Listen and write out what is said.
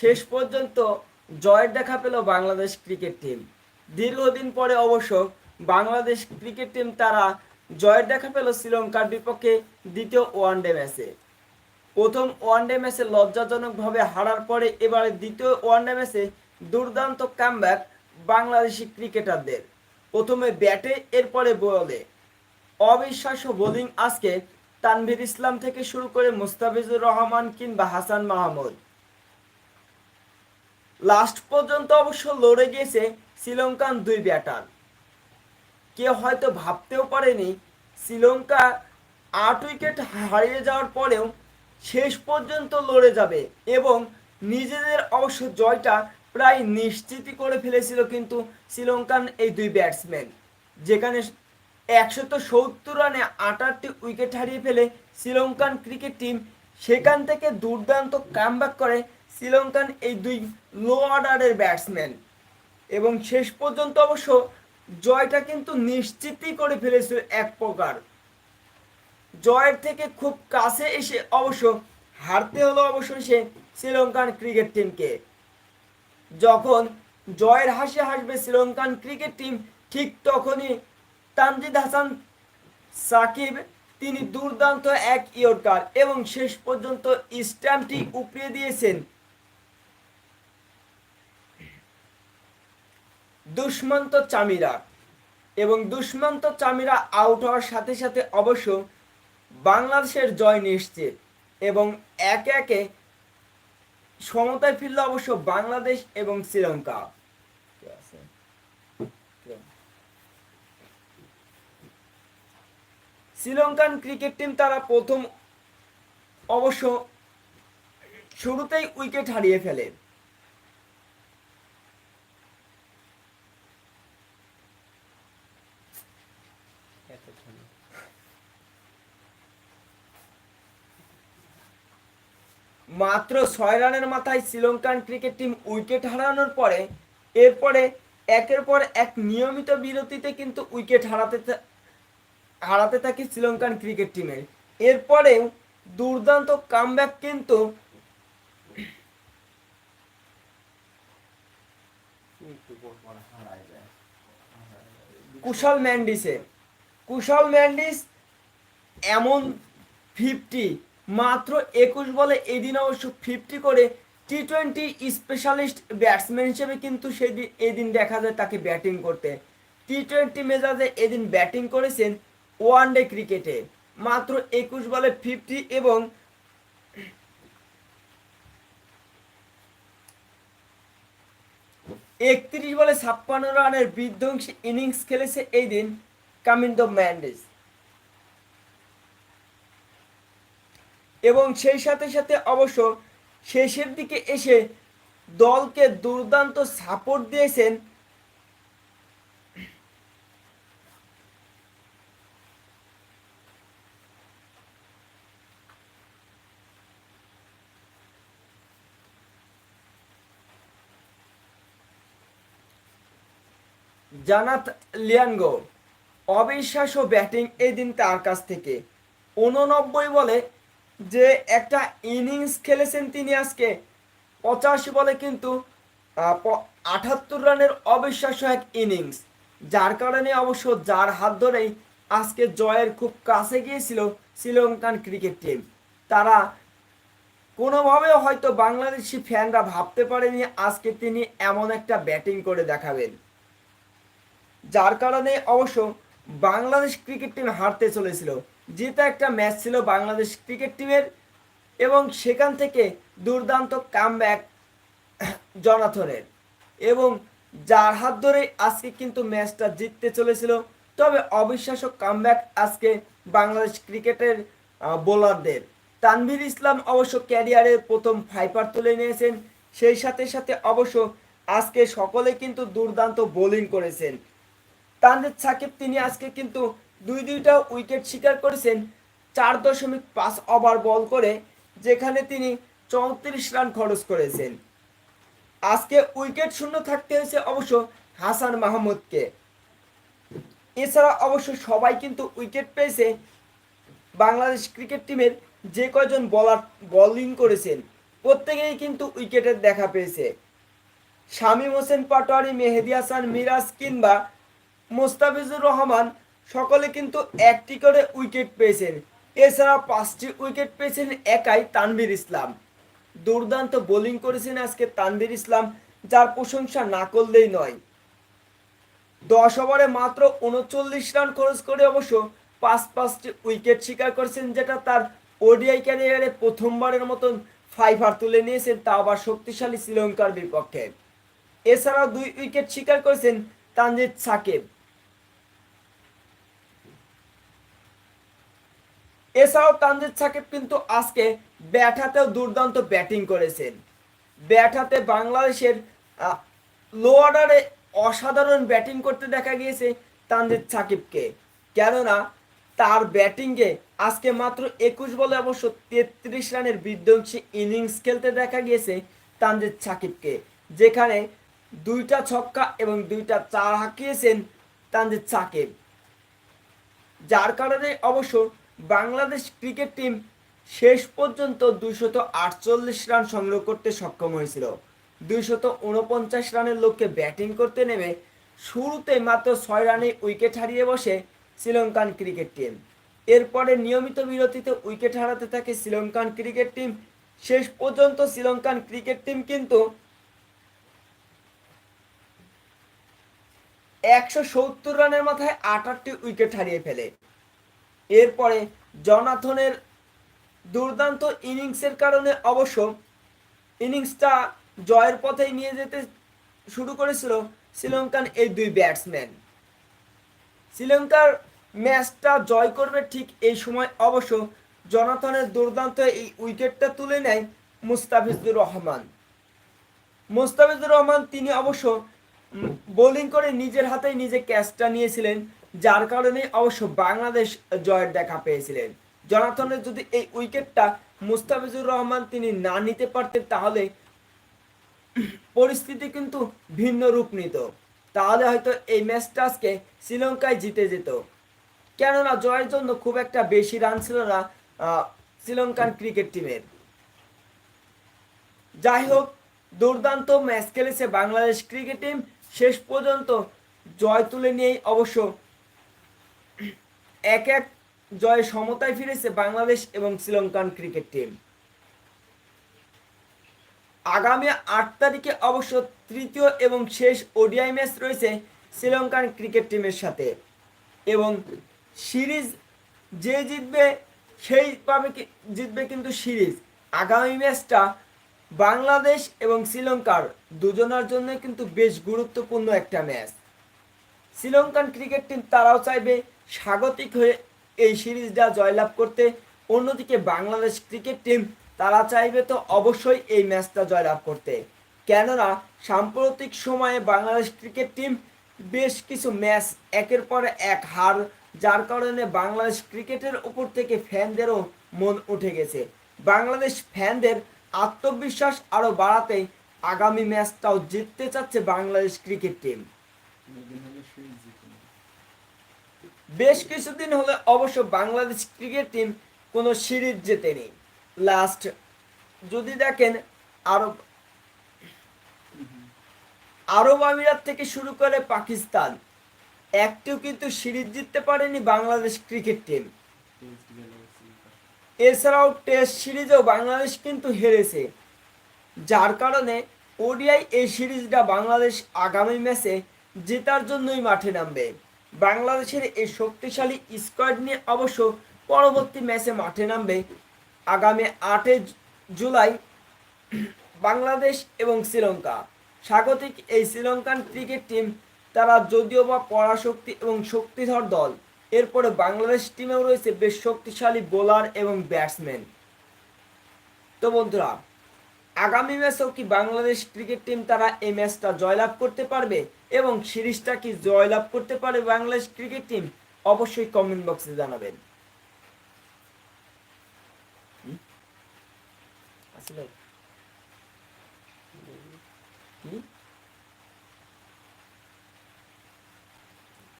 শেষ পর্যন্ত জয়ের দেখা পেল বাংলাদেশ ক্রিকেট টিম। দীর্ঘদিন পরে অবশ্য বাংলাদেশ ক্রিকেট টিম তারা জয়ের দেখা পেল শ্রীলঙ্কার বিপক্ষে দ্বিতীয় ওয়ানডে ম্যাচে। প্রথম ওয়ানডে ম্যাচে লজ্জাজনকভাবে হারার পরে এবারে দ্বিতীয় ওয়ানডে ম্যাচে দুর্দান্ত কামব্যাক বাংলাদেশি ক্রিকেটারদের। প্রথমে ব্যাটে, এরপরে বলে। অবিশ্বাস্য বোলিং আজকে তানভীর ইসলাম থেকে শুরু করে মুস্তাফিজুর রহমান কিংবা হাসান মাহমুদ। লাস্ট পর্যন্ত অবশ্য লড়ে গিয়েছে শ্রীলঙ্কান দুই ব্যাটার। কেউ হয়তো ভাবতেও পারেনি, শ্রীলঙ্কা আট উইকেট হারিয়ে যাওয়ার পরেও শেষ পর্যন্ত লড়ে যাবে এবং নিজেদের অবশ্য জয়টা প্রায় নিশ্চিতই করে ফেলেছিল কিন্তু শ্রীলঙ্কান এই দুই ব্যাটসম্যান, যেখানে একশত সত্তর রানে আটাশটি উইকেট হারিয়ে ফেলে শ্রীলঙ্কান ক্রিকেট টিম সেখান থেকে দুর্দান্ত কামব্যাক করে শ্রীলঙ্কান এই দুই লো অর্ডারের ব্যাটসম্যান এবং শেষ পর্যন্ত অবশ্য জয়টা কিন্তু নিশ্চিতই করে ফেলেছিল এক প্রকার। জয়ের থেকে খুব কাছে এসে অবশ্য হারতে হলো অবশ্য সে শ্রীলঙ্কান ক্রিকেট টিমকে। যখন জয়ের হাসি হাসবে শ্রীলঙ্কান ক্রিকেট টিম, ঠিক তখনই তানজিদ হাসান সাকিব, তিনি দুর্দান্ত এক ইয়র্কার এবং শেষ পর্যন্ত স্ট্যাম্পটি উপড়িয়ে দিয়েছেন। দুষ্মন্ত চামিরা। এবং দুষ্মন্ত চামিরা আউট হওয়ার সাথে সাথে অবশ্য বাংলাদেশের জয় নিশ্চিত এবং একে একে সমতায় ফিরল অবশ্য বাংলাদেশ এবং শ্রীলঙ্কা। শ্রীলঙ্কান ক্রিকেট টিম তারা প্রথম অবশ্য শুরুতেই উইকেট হারিয়ে ফেলে। মাত্র ছয় রানের মাথায় শ্রীলঙ্কান ক্রিকেট টিম উইকেট হারানোর পরে, এরপরে একের পর এক নিয়মিত বিরতিতে কিন্তু উইকেট হারাতে হারাতে থাকে শ্রীলঙ্কান ক্রিকেট টিমের এরপরেও দুর্দান্ত কামব্যাক কিন্তু কুশল ম্যান্ডিসে কুশল ম্যান্ডিস এমন ফিফটি মাত্র একুশ বলে এদিন অবশ্য ফিফটি করে টি টোয়েন্টি স্পেশালিস্ট ব্যাটসম্যান হিসেবে কিন্তু সেদিন, এদিন দেখা যায় তাকে ব্যাটিং করতে। টি টোয়েন্টি মেজাজে এদিন ব্যাটিং করেছেন ওয়ান ডে ক্রিকেটে মাত্র একুশ বলে ফিফটি এবং একত্রিশ বলে ছাপ্পান্ন রানের বিধ্বংসী ইনিংস খেলেছে এই দিন কামিন্দো ম্যান্ডিস এবং সেই সাথে সাথে অবশ্য শেষের দিকে এসে দলকে দুর্দান্ত সাপোর্ট দিয়েছেন জানাত লিয়ানগো অবিশ্বাস্য ব্যাটিং এই দিন তার কাছ থেকে। উননব্বই বলে যে একটা ইনিংস খেলেছেন তিনি আজকে। পঁচাশি বলে কিন্তু আটাত্তর রানের অবিশ্বাস্য এক ইনিংস। যার কারণে অবশ্য যার হাত ধরেই আজকে জয়ের খুব কাছে গিয়েছিল শ্রীলঙ্কান ক্রিকেট টিম। তারা কোনোভাবেও হয়তো বাংলাদেশি ফ্যানরা ভাবতে পারেনি আজকে তিনি এমন একটা ব্যাটিং করে দেখাবেন। যার কারণে অবশ্য বাংলাদেশ ক্রিকেট টিম হারতে চলেছিল। যেটা একটা ম্যাচ ছিল বাংলাদেশ ক্রিকেট টিমের এবং সেখান থেকে দুর্দান্ত কামব্যাক জনাথনের। এবং যার হাত ধরে আজকে কিন্তু ম্যাচটা জিততে চলেছিল, তবে অবিশ্বাস্য কামব্যাক আজকে বাংলাদেশ ক্রিকেটের বোলারদের তানভীর ইসলাম অবশ্য ক্যারিয়ারের প্রথম ফাইপার তুলে নিয়েছেন, সেই সাথে সাথে অবশ্য আজকে সকলে কিন্তু দুর্দান্ত বোলিং করেছেন। তানজিদ সাকিব তিনি আজকে কিন্তু দুই দুইটা উইকেট শিকার করেছেন, চার দশমিক পাঁচ ওভার বল করে, যেখানে তিনি চৌত্রিশ রান খরচ করেছেন। আজকে উইকেট শূন্য থাকতে হয়েছে অবশ্য হাসান মাহমুদকে। এছাড়া অবশ্য সবাই কিন্তু উইকেট পেয়েছে বাংলাদেশ ক্রিকেট টিমের যে কয়জন বলার বোলিং করেছেন, প্রত্যেকেই কিন্তু উইকেটের দেখা পেয়েছে। শামীম হোসেন পাটোয়ারি, মেহেদি হাসান, মিরাজ কিংবা মোস্তাফিজুর রহমান সকলে কিন্তু একটি করে উইকেট পেয়েছেন। এছাড়া পাঁচটি উইকেট পেয়েছেন একাই তানভীর ইসলাম। দুর্দান্ত বোলিং করেছেন আজকে তানভীর ইসলাম, যার প্রশংসা না করলেই নয়। দশ ওভারে মাত্র উনচল্লিশ রান খরচ করে অবশ্য পাঁচ পাঁচটি উইকেট শিকার করেছেন, যেটা তার ওডিআই ক্যারিয়ারে প্রথমবারের মতন ফাইভার তুলে নিয়েছেন, তা আবার শক্তিশালী শ্রীলঙ্কার বিপক্ষে। এছাড়াও দুই উইকেট শিকার করেছেন তানজিদ সাকিব। এছাড়াও তানজিদ সাকিব কিন্তু আজকে ব্যাট হাতেও দুর্দান্ত ব্যাটিং করেছেন। ব্যাট হাতে বাংলাদেশের লো অর্ডারে অসাধারণ ব্যাটিং করতে দেখা গিয়েছে তানজিদ সাকিবকে। কেননা, তার ব্যাটিংয়ে আজকে মাত্র একুশ বলে অবশ্য তেত্রিশ রানের বিধ্বংসী ইনিংস খেলতে দেখা গিয়েছে তানজিদ সাকিবকে, যেখানে দুইটা ছক্কা এবং দুইটা চার হাঁকিয়েছেন তানজিদ সাকিব। যার কারণে অবশ্য বাংলাদেশ ক্রিকেট টিম শেষ পর্যন্ত দুইশত আটচল্লিশ রান সংগ্রহ করতে সক্ষম হয়েছিল। দুইশত উনপঞ্চাশ রানের লক্ষ্যে ব্যাটিং করতে নেমে শুরুতে মাত্র ছয় রানে উইকেট হারিয়ে বসে শ্রীলঙ্কান ক্রিকেট টিম। এরপরে নিয়মিত বিরতিতে উইকেট হারাতে থাকে শ্রীলঙ্কান ক্রিকেট টিম। শেষ পর্যন্ত শ্রীলঙ্কান ক্রিকেট টিম কিন্তু একশো সত্তর রানের মাথায় আটাশটি উইকেট হারিয়ে ফেলে। এরপরে জনাথনের দুর্দান্ত ইনিংসের কারণে অবশ্য ইনিংসটা জয়ের পথেই নিয়ে যেতে শুরু করেছিল শ্রীলঙ্কান এই দুই ব্যাটসম্যান। শ্রীলঙ্কার ম্যাচটা জয় করবে ঠিক এই সময় অবশ্য জনাথনের দুর্দান্ত এই উইকেটটা তুলে নেয় মুস্তাফিজুর রহমান। মুস্তাফিজুর রহমান, তিনি অবশ্য বোলিং করে নিজের হাতেই নিজে ক্যাচটা নিয়েছিলেন। যার কারণে অবশ্য বাংলাদেশ জয়ের দেখা পেয়েছিলেন। জনাথনের যদি এই উইকেটটা মুস্তাফিজুর রহমান তিনি না নিতে পারতেন, তাহলে পরিস্থিতি কিন্তু ভিন্ন রূপ নিত। তাহলে হয়তো এই ম্যাচটা আজকে শ্রীলঙ্কায় জিতে যেত। কেননা জয়ের জন্য খুব একটা বেশি রান ছিল না শ্রীলঙ্কান ক্রিকেট টিমের। যাই হোক, দুর্দান্ত ম্যাচ খেলেছে বাংলাদেশ ক্রিকেট টিম। শেষ পর্যন্ত জয় তুলে নিয়েই অবশ্য এক এক জয় সমতায় ফিরেছে বাংলাদেশ এবং শ্রীলঙ্কান ক্রিকেট টিম আগামী আট তারিখে অবশ্য তৃতীয় এবং শেষ ওডিআই ম্যাচ রয়েছে শ্রীলঙ্কান ক্রিকেট টিমের সাথে। এবং সিরিজ যে জিতবে, সেই পাবে জিতবে কিন্তু সিরিজ। আগামী ম্যাচটা বাংলাদেশ এবং শ্রীলঙ্কার দুজনের জন্য কিন্তু বেশ গুরুত্বপূর্ণ একটা ম্যাচ শ্রীলঙ্কান ক্রিকেট টিম তারাও চাইবে স্বাগতিক হয়ে এই সিরিজটা জয়লাভ করতে অন্যদিকে বাংলাদেশ ক্রিকেট টিম তারা চাইবে তো অবশ্যই এই ম্যাচটা জয়লাভ করতে। কেননা সাম্প্রতিক সময়ে বাংলাদেশ ক্রিকেট টিম বেশ কিছু ম্যাচ একের পর এক হার, যার কারণে বাংলাদেশ ক্রিকেটের উপর থেকে ফ্যানদেরও মন উঠে গেছে। বাংলাদেশ ফ্যানদের আত্মবিশ্বাস আরও বাড়াতে আগামী ম্যাচটাও জিততে চাচ্ছে বাংলাদেশ ক্রিকেট টিম। বেশ কিছুদিন হলে অবশ্য বাংলাদেশ ক্রিকেট টিম কোনো সিরিজ জেতেনি। লাস্ট যদি দেখেন, আরব আরব আমিরাত থেকে শুরু করে পাকিস্তান, একটিও কিন্তু সিরিজ জিততে পারেনি বাংলাদেশ ক্রিকেট টিম। এছাড়াও টেস্ট সিরিজেও বাংলাদেশ কিন্তু হেরেছে, যার কারণে ওডিআই এই সিরিজটা বাংলাদেশ আগামী ম্যাচে জেতার জন্যই মাঠে নামবে। বাংলাদেশের এই শক্তিশালী স্কোয়াড নিয়ে অবশ্য পরবর্তী ম্যাচে মাঠে নামবে। আগামী আটই জুলাই বাংলাদেশ এবং শ্রীলঙ্কা। স্বাগতিক এই শ্রীলঙ্কান ক্রিকেট টিম তারা যদিও বা পরাশক্তি এবং শক্তিধর দল, এরপরে বাংলাদেশ টিমেও রয়েছে বেশ শক্তিশালী বোলার এবং ব্যাটসম্যান তো বন্ধুরা আগামী ম্যাচেও কি বাংলাদেশ ক্রিকেট টিম তারা এই ম্যাচটা জয়লাভ করতে পারবে এবং সিরিজটা কি জয়লাভ করতে পারবে বাংলাদেশ ক্রিকেট টিম? অবশ্যই কমেন্ট বক্সে জানাবেন। আসলে কি?